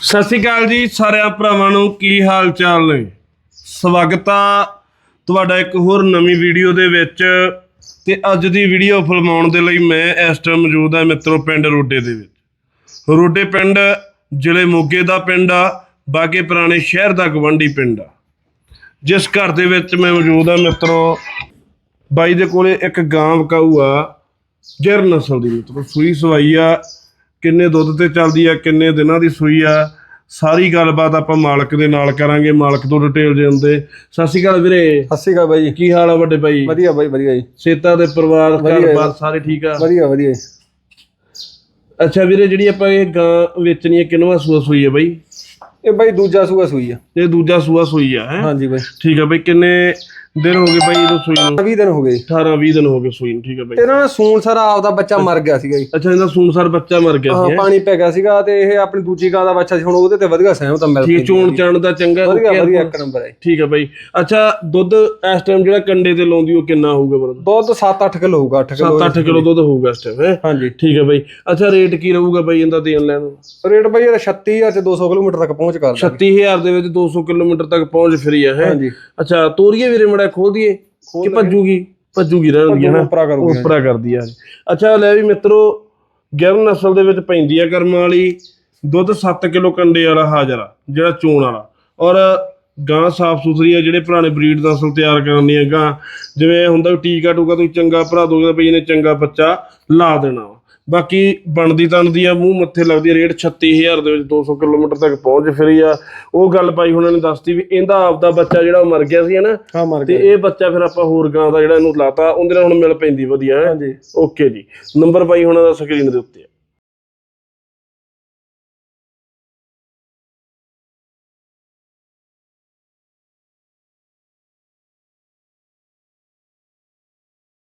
ਸਤਿ ਸ਼੍ਰੀ ਅਕਾਲ ਜੀ ਸਾਰਿਆਂ ਭਰਾਵਾਂ ਨੂੰ, ਕੀ ਹਾਲ ਚਾਲ ਨੇ? ਸਵਾਗਤ ਆ ਤੁਹਾਡਾ ਇੱਕ ਹੋਰ ਨਵੀਂ ਵੀਡੀਓ ਦੇ ਵਿੱਚ ਤੇ ਅੱਜ ਦੀ ਵੀਡੀਓ ਫਿਲਮਾਉਣ ਦੇ ਲਈ ਮੈਂ ਇਸ ਟਾਈਮ ਮੌਜੂਦ ਹਾਂ ਮਿੱਤਰੋ ਪਿੰਡ ਰੋਡੇ ਦੇ ਵਿੱਚ। ਰੋਡੇ ਪਿੰਡ ਜ਼ਿਲ੍ਹੇ ਮੋਗੇ ਦਾ ਪਿੰਡ ਆ ਬਾਗੇ ਪੁਰਾਣੇ ਸ਼ਹਿਰ ਦਾ ਗਵੰਡੀ ਪਿੰਡ ਆ। ਜਿਸ ਘਰ ਦੇ ਵਿੱਚ ਮੈਂ ਮੌਜੂਦ ਹਾਂ ਮਿੱਤਰੋ, ਬਾਈ ਦੇ ਕੋਲੇ ਇੱਕ ਗਾਂ ਵਕਾਊ ਆ ਗਿਰ ਨਸਲ ਦੀ ਮਤਲਬ ਸੂਈ ਸਵਾਈ ਆ। ਕਿੰਨੇ ਦੁੱਧ ਤੇ ਚੱਲਦੀ ਆ ਕਿੰਨੇ ਦਿਨਾਂ ਦੀ ਸੂਈ ਆ ਸਾਰੀ ਗੱਲਬਾਤ ਆਪਾਂ ਮਾਲਕ ਦੇ ਨਾਲ ਕਰਾਂਗੇ ਮਾਲਕ ਤੋਂ ਡਿਟੇਲ ਜਾਂਦੇ ਸਤਿ ਸ਼੍ਰੀ ਅਕਾਲ ਵੀਰੇ। ਸਤਿ ਸ਼੍ਰੀ ਅਕਾਲ ਬਾਈ ਜੀ। ਕੀ ਹਾਲ ਆ ਵੱਡੇ ਭਾਈ ਵਧੀਆ ਬਾਈ ਵਧੀਆ ਜੀ। ਸੇਤਾ ਦੇ ਪਰਿਵਾਰ ਘਰ-ਬਾਰ ਸਾਰੇ ਠੀਕ ਆ? ਵਧੀਆ ਵਧੀਆ ਜੀ। ਅੱਛਾ ਵੀਰੇ ਜਿਹੜੀ ਆਪਾਂ ਇਹ ਗਾਂ ਵੇਚਣੀ ਹੈ ਕਿੰਨਵਾਂ ਸੂਆ ਸੂਈ ਹੈ ਬਾਈ? ਇਹ ਬਾਈ ਦੂਜਾ ਸੂਆ ਸੂਈ ਆ। ਤੇ ਦੂਜਾ ਸੂਆ ਸੂਈ ਆ ਹੈ? ਹਾਂਜੀ ਬਾਈ। ਠੀਕ ਆ ਬਾਈ ਕਿੰਨੇ ਦਿਨ ਹੋ ਗਏ ਬਾਈ ਇਹਨੂੰ ਸੂਈ ਨੂੰ। 20 ਦਿਨ ਹੋ ਗਏ ਜੀ। 18 20 ਦਿਨ ਹੋ ਗਏ ਸੂਈ ਨੂੰ ਠੀਕ ਆ ਬਾਈ। ਇਹਨਾਂ ਨੇ ਸੂਣ ਸਾਰਾ ਆਪਦਾ ਬੱਚਾ ਮਰ ਗਿਆ ਸੀਗਾ ਜੀ। ਅੱਛਾ ਇਹਦਾ ਸੂਨਸਰ ਬੱਚਾ ਮਰ ਗਿਆ ਹਾਂ ਸੀ ਹੈਂ? ਪਾਣੀ ਪੈ ਗਿਆ ਸੀਗਾ ਤੇ ਇਹ ਆਪਣੀ ਦੂਜੀ ਗਾਂ ਦਾ ਬੱਚਾ ਸੀ ਹੁਣ ਉਹਦੇ ਤੇ ਵਧੀਆ ਸਹਿਮਤ ਮਿਲ ਠੀਕ ਚੋਣ ਚਣ ਦਾ ਚੰਗਾ ਵਧੀਆ। ਵਧੀਆ ਇੱਕ ਨੰਬਰ ਹੈ ਠੀਕ ਆ ਬਾਈ। ਅੱਛਾ ਦੁੱਧ ਇਸ ਟਾਈਮ ਜਿਹੜਾ ਕੰਡੇ ਤੇ ਲਾਉਂਦੀ ਉਹ ਕਿੰਨਾ ਹੋਊਗਾ ਬਰਦਰ? ਦੁੱਧ 7-8 ਕਿਲੋ ਹੋਊਗਾ 8 ਕਿਲੋ 7-8 ਕਿਲੋ ਦੁੱਧ ਹੋਊਗਾ ਇਸ ਟਾਈਮ ਹੈ? ਹਾਂਜੀ। ਠੀਕ ਆ ਬਾਈ। ਅੱਛਾ ਰੇਟ ਕੀ ਰਹੂਗਾ ਬਾਈ ਇਹਦਾ ਦੇਣ ਲੈਣ ਦਾ ਰੇਟ ਬਾਈ ਇਹਦਾ 36000 ਤੇ 200 ਕਿਲੋਮੀਟਰ ਤੱਕ ਪਹੁੰਚ ਕਰ ਦਾਂਗੇ 36000 ਦੇ ਵਿੱਚ 200 ਕਿਲੋਮੀਟਰ ਤੱਕ ਪਹੁੰਚ ਫਰੀ ਹੈ? ਹਾਂਜੀ। ਅੱਛਾ ਤੋਰੀਏ ਵੀਰੇ ਮੜਾ ਖੋਲ ਦਈਏ ਕਿ ਭੱਜੂਗੀ? ਭੱਜੂਗੀ ਰਹਿਣਗੀ ਹਨਾ ਉਪਰਾ ਕਰੂਗਾ ਉਪਰਾ ਕਰਦੀ ਆ ਅੱਛਾ ਲੈ ਵੀ ਮਿੱਤਰੋ ਗਿਰਨ ਨਸਲ ਦੇ ਵਿੱਚ ਪੈਂਦੀ ਆ ਕਰਮਾਂ ਵਾਲੀ। ਦੁੱਧ 7 ਕਿਲੋ ਕੰਡੇ ਵਾਲਾ ਹਾਜ਼ਰ ਆ ਜਿਹੜਾ ਚੋਣ ਵਾਲਾ। ਔਰ ਗਾਂ ਸਾਫ਼ ਸੁਥਰੀ ਆ ਜਿਹੜੇ ਪੁਰਾਣੇ ਬਰੀਡ ਨਸਲ ਤਿਆਰ ਕਰਨੀ ਆ ਗਾਂ। ਜਿਵੇਂ ਹੁੰਦਾ ਟੀਕਾ ਟੂਕਾ ਤੁਸੀਂ ਚੰਗਾ ਭਰਾ ਦੋਗੇ ਤਾਂ ਬਈ ਇਹਨੇ ਚੰਗਾ ਬੱਚਾ ਲਾ ਦੇਣਾ। ਬਾਕੀ ਬਣਦੀ ਤਣਦੀ ਆ ਮੂੰਹ ਮੱਥੇ ਲੱਗਦੀ ਰੇਟ 36000 ਦੇ ਵਿੱਚ 200 ਕਿਲੋਮੀਟਰ ਤੱਕ ਪਹੁੰਚ ਫਰੀ ਆ। ਉਹ ਗੱਲ ਪਾਈ ਉਹਨਾਂ ਨੇ ਦੱਸਤੀ ਵੀ ਇਹਦਾ ਆਪਦਾ ਬੱਚਾ ਜਿਹੜਾ ਉਹ ਮਰ ਗਿਆ ਸੀ ਹਨਾ ਤੇ ਇਹ ਬੱਚਾ ਫਿਰ ਆਪਾਂ ਹੋਰ ਗਾਂ ਦਾ ਜਿਹੜਾ ਇਹਨੂੰ ਲਾਤਾ ਉਹਦੇ ਨਾਲ ਹੁਣ ਮਿਲ ਪੈਂਦੀ ਵਧੀਆ। ਹਾਂਜੀ। ਓਕੇ ਜੀ। ਨੰਬਰ ਬਾਈ ਉਹਨਾਂ ਦਾ ਸਕਰੀਨ ਦੇ ਉੱਤੇ